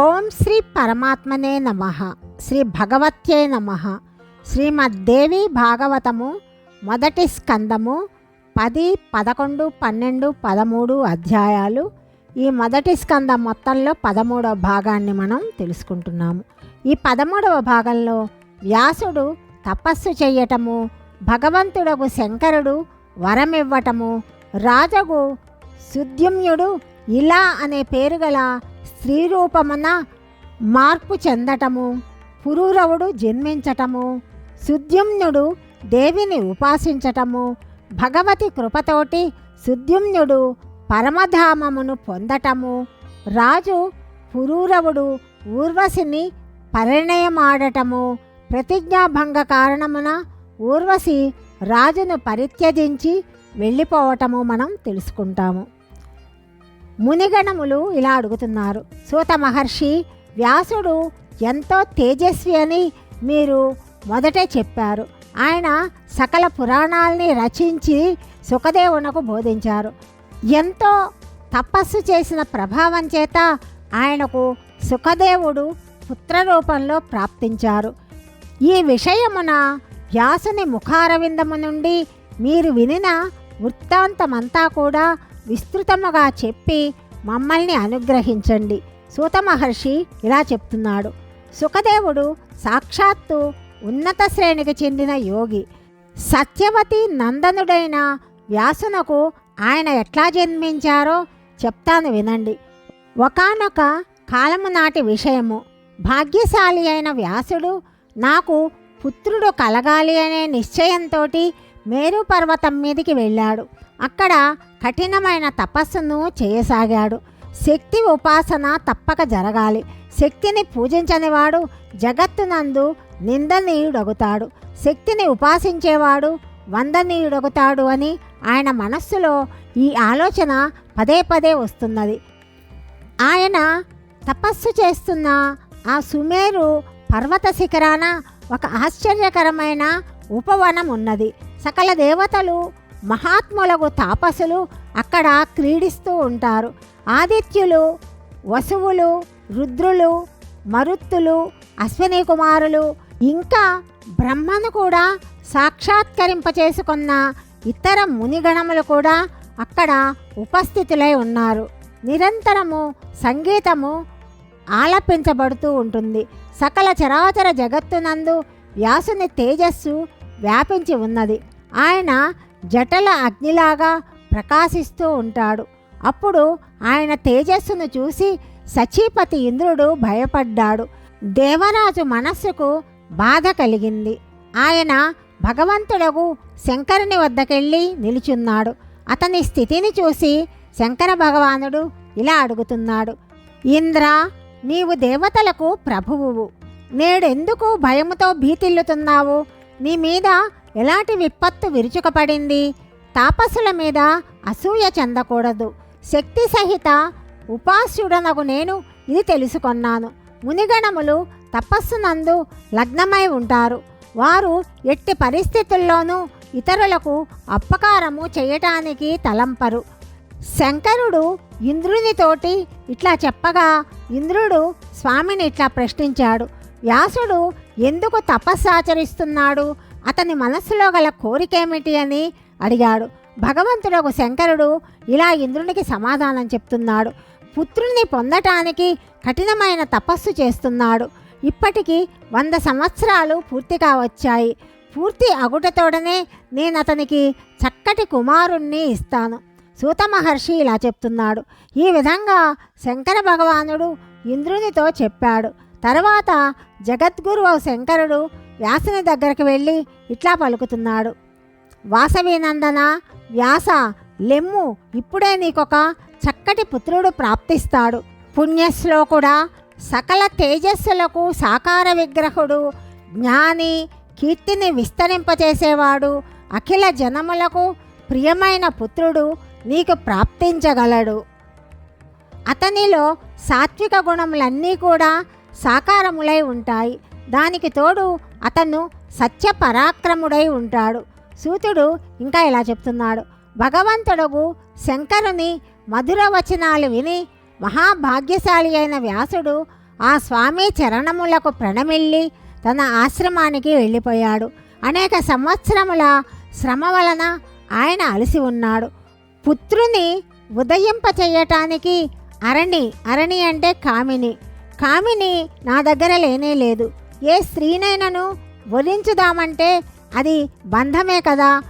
ఓం శ్రీ పరమాత్మనే నమ. శ్రీ భగవత్యే నమ. శ్రీమద్దేవి భాగవతము మొదటి స్కందము పది పదకొండు పన్నెండు పదమూడు అధ్యాయాలు. ఈ మొదటి స్కందం మొత్తంలో పదమూడవ భాగాన్ని మనం తెలుసుకుంటున్నాము. ఈ పదమూడవ భాగంలో వ్యాసుడు తపస్సు చేయటము భగవంతుడకు శంకరుడు వరమివ్వటము రాజగు సుద్యుమ్యుడు ఇలా అనే పేరు గల స్త్రీ రూపమున మార్పు చెందటము పురూరవుడు జన్మించటము సుద్యుమ్నుడు దేవిని ఉపాసించటము భగవతి కృపతోటి సుద్యుమ్నుడు పరమధామమును పొందటము రాజు పురూరవుడు ఊర్వశిని పరిణయమాడటము ప్రతిజ్ఞాభంగ కారణమున ఊర్వశి రాజును పరిత్యజించి వెళ్ళిపోవటము మనం తెలుసుకుంటాము. మునిగణములు ఇలా అడుగుతున్నారు. సూత మహర్షి వ్యాసుడు ఎంతో తేజస్వి అని మీరు మొదటే చెప్పారు. ఆయన సకల పురాణాల్ని రచించి సుఖదేవునకు బోధించారు. ఎంతో తపస్సు చేసిన ప్రభావం చేత ఆయనకు సుఖదేవుడు పుత్ర రూపంలో ప్రాప్తించారు. ఈ విషయమున వ్యాసుని ముఖారవిందము నుండి మీరు వినిన వృత్తాంతమంతా కూడా విస్తృతముగా చెప్పి మమ్మల్ని అనుగ్రహించండి. సూత మహర్షి ఇలా చెప్తున్నాడు. సుఖదేవుడు సాక్షాత్తు ఉన్నత శ్రేణికి చెందిన యోగి. సత్యవతి నందనుడైన వ్యాసునకు ఆయన ఎట్లా జన్మించారో చెప్తాను వినండి. ఒకానొక కాలము నాటి విషయము. భాగ్యశాలి అయిన వ్యాసుడు నాకు పుత్రుడు కలగాలి అనే నిశ్చయంతో మేరు పర్వతం మీదికి వెళ్ళాడు. అక్కడ కఠినమైన తపస్సును చేయసాగాడు. శక్తి ఉపాసన తప్పక జరగాలి. శక్తిని పూజించనివాడు జగత్తునందు నిందనీయుడగుతాడు. శక్తిని ఉపాసించేవాడు వందనీయుడగుతాడు అని ఆయన మనస్సులో ఈ ఆలోచన పదే పదే వస్తున్నది. ఆయన తపస్సు చేస్తున్న ఆ సుమేరు పర్వత శిఖరాన ఒక ఆశ్చర్యకరమైన ఉపవనం ఉన్నది సకల దేవతలు మహాత్ములకు తాపసులు అక్కడ క్రీడిస్తూ ఉంటారు. ఆదిత్యులు వసువులు రుద్రులు మరుత్తులు అశ్విని కుమారులు ఇంకా బ్రహ్మను కూడా సాక్షాత్కరింపచేసుకున్న ఇతర మునిగణములు కూడా అక్కడ ఉపస్థితులై ఉన్నారు. నిరంతరము సంగీతము ఆలపించబడుతూ ఉంటుంది. సకల చరాచర జగత్తునందు వ్యాసుని తేజస్సు వ్యాపించి ఉన్నది. ఆయన జటల అగ్నిలాగా ప్రకాశిస్తూ ఉంటాడు. అప్పుడు ఆయన తేజస్సును చూసి సచీపతి ఇంద్రుడు భయపడ్డాడు. దేవరాజు మనస్సుకు బాధ కలిగింది. ఆయన భగవంతుడగు శంకరుని వద్దకెళ్ళి నిలుచున్నాడు. అతని స్థితిని చూసి శంకర భగవానుడు ఇలా అడుగుతున్నాడు. ఇంద్ర నీవు దేవతలకు ప్రభువువు. నేడెందుకు భయముతో భీతిల్లుతున్నావు? నీ మీద ఎలాంటి విపత్తు విరుచుకపడింది? తాపసుల మీద అసూయ చెందకూడదు. శక్తి సహిత ఉపాస్యుడనగు నేను ఇది తెలుసుకొన్నాను. మునిగణములు తపస్సునందు లగ్నమై ఉంటారు. వారు ఎట్టి పరిస్థితుల్లోనూ ఇతరులకు అపకారము చేయటానికి తలంపరు. శంకరుడు ఇంద్రునితోటి ఇట్లా చెప్పగా ఇంద్రుడు స్వామిని ఇట్లా ప్రశ్నించాడు. వ్యాసుడు ఎందుకు తపస్సాచరిస్తున్నాడు అతని మనస్సులో గల కోరికేమిటి అని అడిగాడు. భగవంతుడకు శంకరుడు ఇలా ఇంద్రునికి సమాధానం చెప్తున్నాడు. పుత్రుణ్ణి పొందటానికి కఠినమైన తపస్సు చేస్తున్నాడు. ఇప్పటికీ వంద సంవత్సరాలు పూర్తిగా వచ్చాయి. పూర్తి అగుటతోడనే నేను అతనికి చక్కటి కుమారుణ్ణి ఇస్తాను. సూత మహర్షి ఇలా చెప్తున్నాడు. ఈ విధంగా శంకర భగవానుడు ఇంద్రునితో చెప్పాడు. తర్వాత జగద్గురు శంకరుడు వ్యాసుని దగ్గరికి వెళ్ళి ఇట్లా పలుకుతున్నాడు. వాసవినందన వ్యాస లెమ్ము ఇప్పుడే నీకొక చక్కటి పుత్రుడు ప్రాప్తిస్తాడు. పుణ్యశ్లోకుడా సకల తేజస్సులకు సాకార విగ్రహుడు జ్ఞాని కీర్తిని విస్తరింపచేసేవాడు అఖిల జనములకు ప్రియమైన పుత్రుడు నీకు ప్రాప్తించగలడు. అతనిలో సాత్విక గుణములన్నీ కూడా సాకారములై ఉంటాయి. దానికి తోడు అతను సత్య పరాక్రముడై ఉంటాడు. సూతుడు ఇంకా ఇలా చెప్తున్నాడు. భగవంతుడుగు శంకరుని మధుర వచనాలు విని మహాభాగ్యశాలి అయిన వ్యాసుడు ఆ స్వామి చరణములకు ప్రణమిల్లి తన ఆశ్రమానికి వెళ్ళిపోయాడు. అనేక సంవత్సరముల శ్రమ వలన ఆయన అలసి ఉన్నాడు. పుత్రుని ఉదయింపచేయటానికి అరణి అరణి అంటే కామిని. కామిని నా దగ్గర లేనే లేదు. ఏ స్త్రీనైనను వరించుదామంటే అది బంధమే కదా.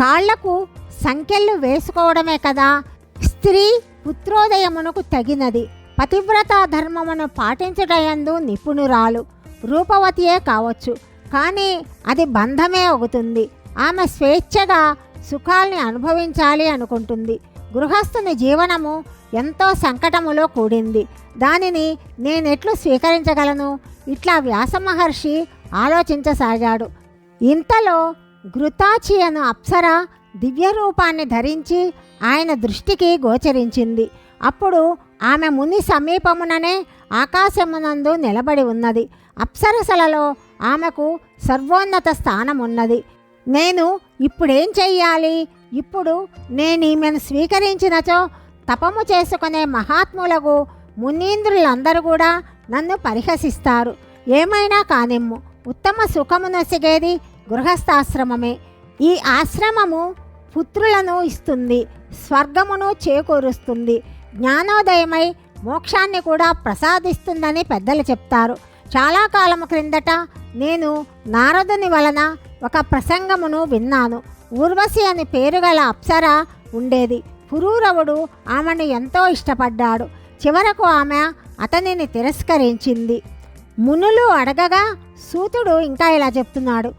కాళ్ళకు సంఖ్యలు వేసుకోవడమే కదా. స్త్రీ పుత్రోదయమునకు తగినది. పతివ్రత ధర్మమును పాటించటయందు నిపుణురాలు. రూపవతియే కావచ్చు. కానీ అది బంధమే అవుతుంది. ఆమె స్వేచ్ఛగా సుఖాల్ని అనుభవించాలి అనుకుంటుంది. గృహస్థుని జీవనము ఎంతో సంకటములో కూడింది. దానిని నేనెట్లు స్వీకరించగలను? ఇట్లా వ్యాసమహర్షి ఆలోచించసాగాడు. ఇంతలో ఘృతాచి అను అప్సర దివ్య రూపాన్ని ధరించి ఆయన దృష్టికి గోచరించింది. అప్పుడు ఆమె ముని సమీపముననే ఆకాశమునందు నిలబడి ఉన్నది. అప్సరసలలో ఆమెకు సర్వోన్నత స్థానం ఉన్నది నేను ఇప్పుడేం చెయ్యాలి? ఇప్పుడు నేను ఈమెను స్వీకరించినచో తపము చేసుకునే మహాత్ములకు మునీంద్రులందరూ కూడా నన్ను పరిహసిస్తారు. ఏమైనా కానిమ్ము. ఉత్తమ సుఖమునొసిగేది గృహస్థాశ్రమమే. ఈ ఆశ్రమము పుత్రులను ఇస్తుంది స్వర్గమును చేకూరుస్తుంది. జ్ఞానోదయమై మోక్షాన్ని కూడా ప్రసాదిస్తుందని పెద్దలు చెప్తారు. చాలా కాలం క్రిందట నేను నారదుని వలన ఒక ప్రసంగమును విన్నాను. ఊర్వశి అని పేరు గల అప్సర ఉండేది. పురూరవుడు ఆమెను ఎంతో ఇష్టపడ్డాడు. చివరకు ఆమె అతనిని తిరస్కరించింది. మునులు అడగగా సూతుడు ఇంకా ఇలా చెప్తున్నాడు.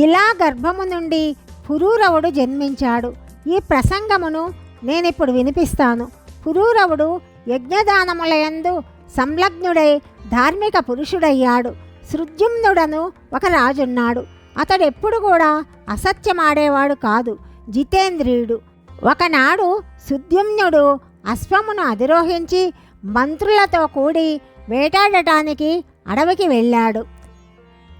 ఇలా గర్భము నుండి పురూరవుడు జన్మించాడు. ఈ ప్రసంగమును నేనిప్పుడు వినిపిస్తాను. పురూరవుడు యజ్ఞదానములయందు సంలగ్నుడై ధార్మిక పురుషుడయ్యాడు. సృజ్యుమ్నుడను ఒక రాజున్నాడు. అతడెప్పుడు కూడా అసత్యమాడేవాడు కాదు. జితేంద్రియుడు. ఒకనాడు సుద్యుమ్నుడు అశ్వమును అధిరోహించి మంత్రులతో కూడి వేటాడటానికి అడవికి వెళ్ళాడు.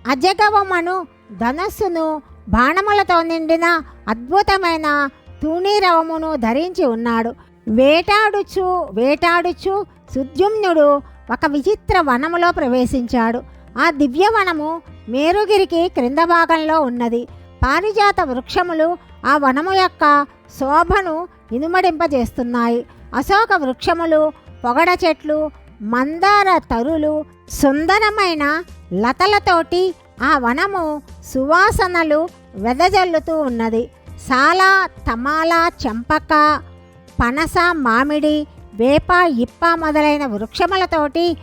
అజగవమను ధనస్సును బాణములతో నిండిన అద్భుతమైన తూణీరవమును ధరించి ఉన్నాడు. వేటాడుచు వేటాడుచు సుద్యుమ్నుడు ఒక విచిత్ర వనములో ప్రవేశించాడు. ఆ దివ్యవనము మేరుగిరికి క్రింద భాగంలో ఉన్నది. పారిజాత వృక్షములు ఆ వనము యొక్క శోభను ఇనుమడింపజేస్తున్నాయి. అశోక వృక్షములు పొగడ చెట్లు మందార తరులు సుందరమైన లతలతోటి ఆ వనము సువాసనలు వెదజల్లుతూ ఉన్నది. సాల తమాల చెంపక పనస మామిడి వేప ఇప్ప మొదలైన వృక్షములతోటి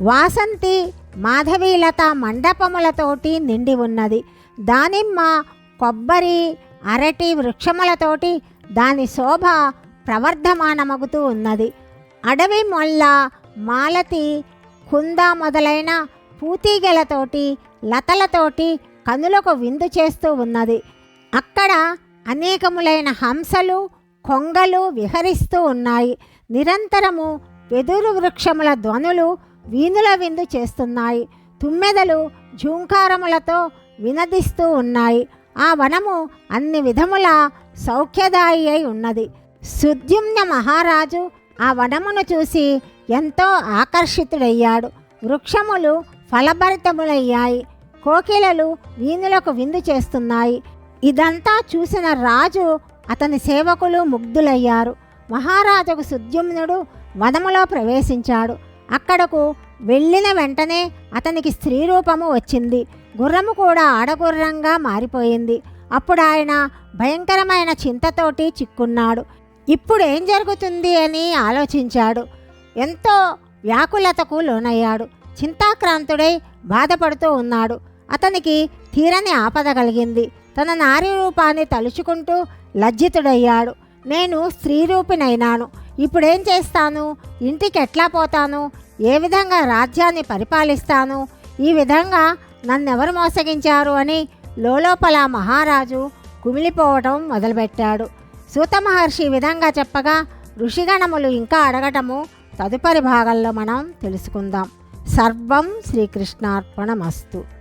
వాసంతి మాధవీలత మండపములతోటి నిండి ఉన్నది. దానిమ్మ కొబ్బరి అరటి వృక్షములతోటి దాని శోభ ప్రవర్ధమానమగుతూ ఉన్నది. అడవి మొల్ల మాలతి కుంద మొదలైన పూతీగలతోటి లతలతోటి కనులకు విందు చేస్తూ ఉన్నది. అక్కడ అనేకములైన హంసలు కొంగలు విహరిస్తూ ఉన్నాయి. నిరంతరము వెదురు వృక్షముల ధ్వనులు వీణుల విందు చేస్తున్నాయి. తుమ్మెదలు ఝూంకారములతో వినదిస్తూ ఉన్నాయి. ఆ వనము అన్ని విధముల సౌఖ్యదాయి అయి ఉన్నది. సుద్యుమ్న మహారాజు ఆ వనమును చూసి ఎంతో ఆకర్షితుడయ్యాడు. వృక్షములు ఫలభరితములయ్యాయి. కోకిలలు వీణులకు విందు చేస్తున్నాయి. ఇదంతా చూసిన రాజు అతని సేవకులు ముగ్ధులయ్యారు. మహారాజుకు సుద్యుమ్నుడు వనములో ప్రవేశించాడు. అక్కడకు వెళ్ళిన వెంటనే అతనికి స్త్రీ రూపము వచ్చింది. గుర్రము కూడా ఆడగుర్రంగా మారిపోయింది. అప్పుడు ఆయన భయంకరమైన చింతతోటి చిక్కున్నాడు. ఇప్పుడు ఏం జరుగుతుంది అని ఆలోచించాడు. ఎంతో వ్యాకులతకు లోనయ్యాడు. చింతాక్రాంతుడై బాధపడుతూ ఉన్నాడు. అతనికి తీరని ఆపద కలిగింది. తన నారీ రూపాన్ని తలుచుకుంటూ లజ్జితుడయ్యాడు. నేను స్త్రీ రూపినైనాను ఇప్పుడేం చేస్తాను? ఇంటికి ఎట్లా పోతాను? ఏ విధంగా రాజ్యాన్ని పరిపాలిస్తాను? ఈ విధంగా నన్నెవరు మోసగించారు అని లోలోపల మహారాజు కుమిలిపోవటం మొదలుపెట్టాడు. సూత మహర్షి విధంగా చెప్పగా ఋషిగణములు ఇంకా అడగటము తదుపరి భాగంలో మనం తెలుసుకుందాం. సర్వం శ్రీకృష్ణార్పణమస్తు.